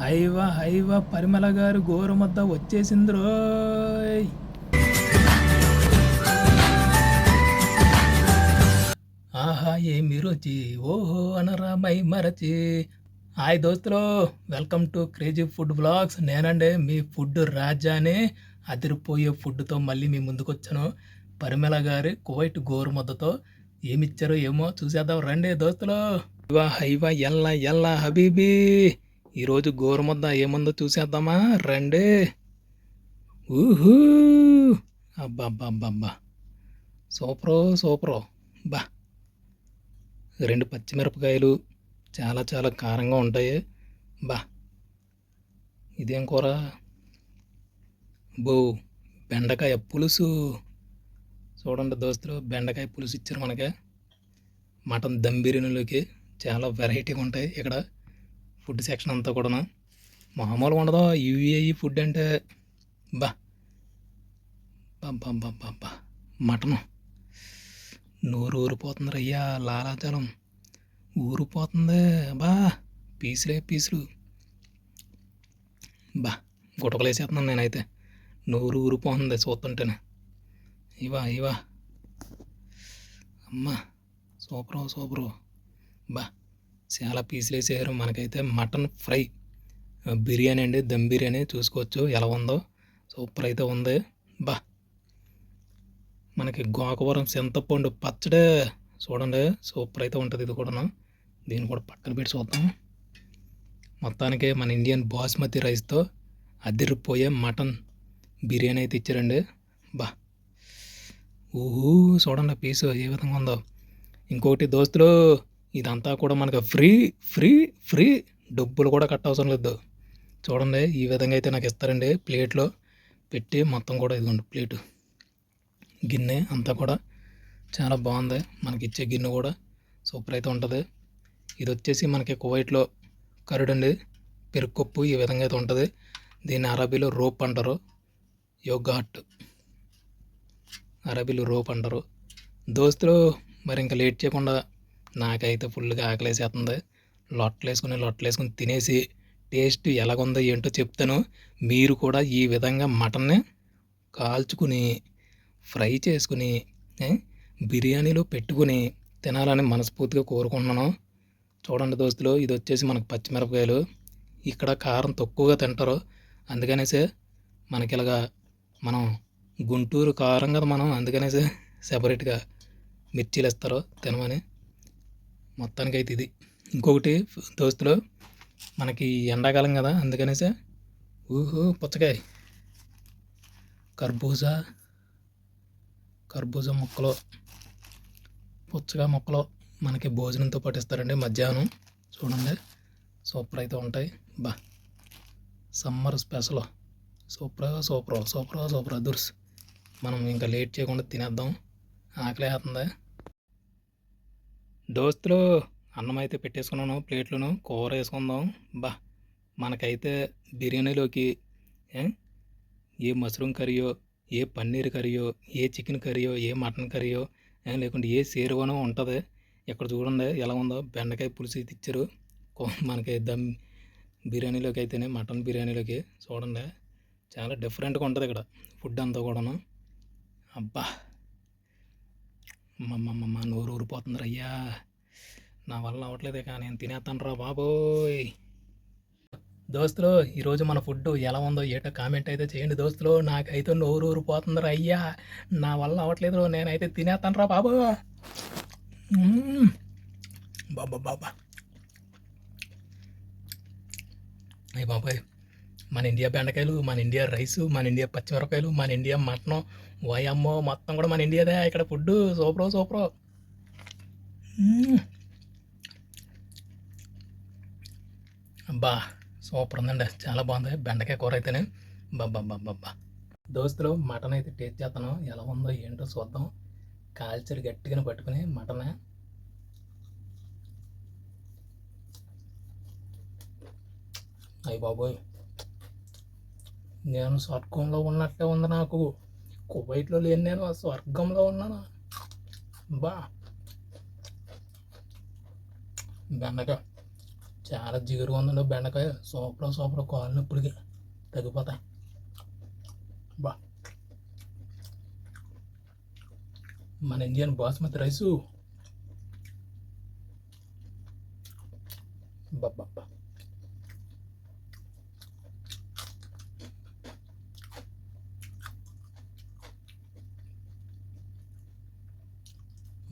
హైవ హైవా పరిమళ గారు గోరుమద్ద వచ్చేసింది రోయ్ ఆహా ఏమి రుచి ఓహో అనరామై మరచి. హాయ్ దోస్తులు welcome to crazy food blogs. నేనండి మీ ఫుడ్ రాజానే అదిరిపోయే ఫుడ్తో మళ్ళీ మీ ముందుకు వచ్చాను పరిమళ గారి కువైట్ గోరుమద్దతో ఏమిచ్చారో ఏమో చూసేద్దాం రండి దోస్తులు. ఇవా హైవా ఎల్లా ఎల్లా హబీబీ. ఈరోజు గోరుముద్ద ఏముందో చూసేద్దామా? రండి. ఊహూ. అబ్బా అబ్బా అబ్బా అబ్బా సూపరో సూపరో. బా. రెండు పచ్చిమిరపకాయలు చాలా చాలా కారంగా ఉంటాయి. బా. ఇదేం కూర? బో బెండకాయ పులుసు. చూడండి దోస్తులు బెండకాయ పులుసు ఇచ్చారు మనకి. మటన్ దమ్ బిర్యానీలోకి చాలా వెరైటీగా ఉంటాయి ఇక్కడ. ఫుడ్ సెక్షన్ అంతా కూడా మామూలుగా ఉండదు. యూఏఈ ఫుడ్ అంటే బా. బా మటను. నోరు ఊరిపోతుంది రయ్యా లాలాజలం. ఊరిపోతుంది. బా పీసులే పీసులు. బా గుటకలేసేస్తున్నాను నేనైతే. నోరు ఊరిపోతుంది చూస్తుంటేనే. ఇవా ఇవా. అమ్మా సూపరు సూపరు. బా. చాలా పీసులు వేసారు మనకైతే మటన్ ఫ్రై బిర్యానీ అండి. దమ్ బిర్యానీ చూసుకోవచ్చు. ఎలా ఉందో సూపర్ అయితే ఉంది. బా. మనకి గోకవరం చింతపండు పచ్చడే చూడండి. సూపర్ అయితే ఉంటుంది ఇది కూడాను. దీన్ని కూడా పక్కన పెట్టి చూద్దాం. మొత్తానికి మన ఇండియన్ బాస్మతి రైస్తో అదిరిపోయే మటన్ బిర్యానీ అయితే ఇచ్చారండి. బా. ఊహూ చూడండి పీసు ఏ విధంగా ఉందో. ఇంకొకటి దోస్తులు ఇదంతా కూడా మనకు ఫ్రీ ఫ్రీ ఫ్రీ డబ్బులు కూడా కట్టవసరం లేదు. చూడండి ఈ విధంగా అయితే నాకు ఇస్తారండి ప్లేట్లో పెట్టి మొత్తం కూడా ఇదిగోండి ప్లేటు. గిన్నె అంతా కూడా చాలా బాగుంది. మనకి ఇచ్చే గిన్నె కూడా సూపర్ అయితే ఉంటుంది. ఇది వచ్చేసి మనకి కువైట్లో కరుడు అండి పెరుకొప్పు ఈ విధంగా అయితే ఉంటుంది. దీన్ని అరబీలో రోప్ అంటారు. యోగాట్ అరబీలో రోప్ అంటారు. దోస్తులు మరి ఇంకా లేట్ చేయకుండా నాకైతే ఫుల్గా ఆకలేసేస్తుంది లొట్టలు వేసుకుని లొట్టలు వేసుకుని తినేసి టేస్ట్ ఎలాగుందో ఏంటో చెప్తాను. మీరు కూడా ఈ విధంగా మటన్ని కాల్చుకుని ఫ్రై చేసుకుని బిర్యానీలో పెట్టుకుని తినాలని మనస్ఫూర్తిగా కోరుకుంటున్నాను. చూడండి దోస్తులు ఇది వచ్చేసి మనకు పచ్చిమిరపకాయలు. ఇక్కడ కారం తక్కువగా తింటారు. అందుకనేసే మనకి ఇలాగా మనం గుంటూరు కారం కదా మనం అందుకనేసే సెపరేట్గా మిర్చీలు ఇస్తారు తినమని. మొత్తానికి అయితే ఇది. ఇంకొకటి దోస్తులు మనకి ఎండాకాలం కదా అందుకనేసే ఊహో పుచ్చకాయ. కర్బూజా కర్బూజా మొక్కలు పుచ్చకాయ మొక్కలు మనకి భోజనంతో పాటు ఇస్తారండి మధ్యాహ్నం. చూడండి సూపర్ అయితే ఉంటాయి. బా summer special. Super super super super అదుర్స్ మనం ఇంకా లేట్ చేయకుండా తినేద్దాం. ఆకలి అవుతుంది దోస్తులు అన్నం అయితే పెట్టేసుకున్నాను ప్లేట్లను కూర వేసుకుందాం. బా మనకైతే బిర్యానీలోకి ఏ, మష్రూమ్ కర్రీయో ఏ పన్నీర్ కర్రీయో ఏ చికెన్ కర్రీయో ఏ మటన్ కర్రీయో లేకుంటే ఏ సేరువనో ఉంటుంది. ఇక్కడ చూడండి ఎలా ఉందో. బెండకాయ పులుసు అయితే ఇచ్చారు. మనకి దమ్ బిర్యానీలోకి అయితేనే మటన్ బిర్యానీలోకి చూడండి. చాలా డిఫరెంట్గా ఉంటుంది ఇక్కడ. ఫుడ్ అంతా కూడాను. అబ్బా! అమ్మమ్మమ్మ నోరు ఊరిపోతుంది అయ్యా నా వల్ల అవ్వట్లేదే కానీ నేను తినేస్తాను రా బాబోయ్. దోస్తులు ఈరోజు మన ఫుడ్ ఎలా ఉందో ఏటో కామెంట్ అయితే చేయండి దోస్తులు. నాకైతే నోరు ఊరిపోతుందిరా అయ్యా నా వల్ల అవ్వట్లేదు నేనైతే తినేస్తాను రా బాబు బాబా బాబా. అయ్యి బాబాయ్. మన ఇండియా బెండకాయలు మన ఇండియా రైసు మన ఇండియా పచ్చిమిరపకాయలు మన ఇండియా మటన్. వాయమ్మో మొత్తం కూడా మన ఇండియాదే ఇక్కడ ఫుడ్ సూపర్ సూపర్. అబ్బా సూపర్ ఉందండి. చాలా బాగుంది. బెండకాయ కూర అయితేనే. బబ్బబ్బబ్బబ్బా దోస్తులు మటన్ అయితే టేస్ట్ చేస్తాను. ఎలా ఉందో ఏంటో చూద్దాం. కాల్చరు గట్టిగా పట్టుకుని మటన్. అయ్యి బాబోయ్. నేను స్వర్గంలో ఉన్నట్టే ఉంది నాకు. కువైట్లో లేని నేను ఆ స్వర్గంలో ఉన్నాను? బా. బెండకాయ. చాలా జిగురుగా ఉందండి బెండకాయ. Super super. కాళ్ళు నొప్పులకి తగ్గిపోతాయి. బా. మన ఇండియన్ బాస్మతి రైసు. బాబా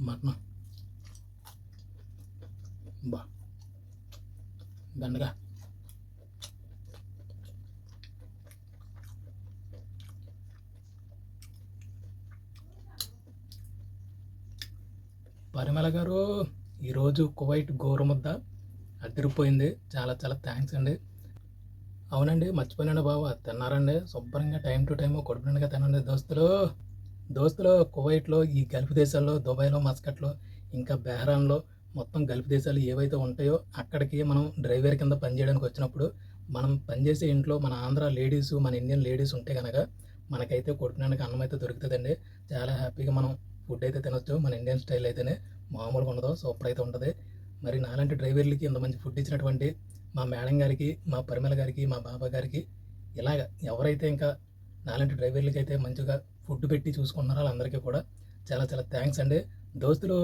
మటన్. బా. బెండగా పరిమళ గారు ఈరోజు కువైట్ గోరుముద్ద అదిరిపోయింది. చాలా చాలా థ్యాంక్స్ అండి. అవునండి మర్చిపోయినండి బాబు అది తిన్నారండి. శుభ్రంగా టైం టు టైం కొడుకునిగా తినండి దోస్తులు. దోస్తులు కువైట్లో ఈ గల్ఫ్ దేశాల్లో దుబాయ్లో మస్కట్లో ఇంకా బెహ్రాన్లో మొత్తం గల్ఫ్ దేశాలు ఏవైతే ఉంటాయో అక్కడికి మనం డ్రైవర్ కింద పనిచేయడానికి వచ్చినప్పుడు మనం పనిచేసే ఇంట్లో మన ఆంధ్ర లేడీస్ మన ఇండియన్ లేడీస్ ఉంటే కనుక మనకైతే కొడుకునానికి అన్నం అయితే దొరుకుతుందండి. చాలా హ్యాపీగా మనం ఫుడ్ అయితే తినొచ్చు. మన ఇండియన్ స్టైల్ అయితేనే మామూలుగా ఉండదు సూపర్ అయితే ఉంటుంది. మరి నాలాంటి డ్రైవర్లకి ఇంత మంచి ఫుడ్ ఇచ్చినటువంటి మా మేడం గారికి మా పరిమళ గారికి మా బాబా గారికి ఇలాగ ఎవరైతే ఇంకా నాలాంటి డ్రైవర్లకి అయితే మంచిగా ఫుడ్ పెట్టి చూసుకుంటున్నారు వాళ్ళందరికీ కూడా. చాలా చాలా థ్యాంక్స్ అండి. దోస్తులు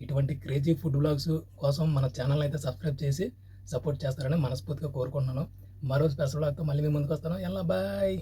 ఇటువంటి క్రేజీ ఫుడ్ బ్లాగ్స్ కోసం మన ఛానల్ అయితే సబ్స్క్రైబ్ చేసి సపోర్ట్ చేస్తారని మనస్ఫూర్తిగా కోరుకుంటున్నాను. మరో స్పెషల్ బ్లాగ్తో మళ్ళీ మీ ముందుకు వస్తాను. ఎలా బాయ్!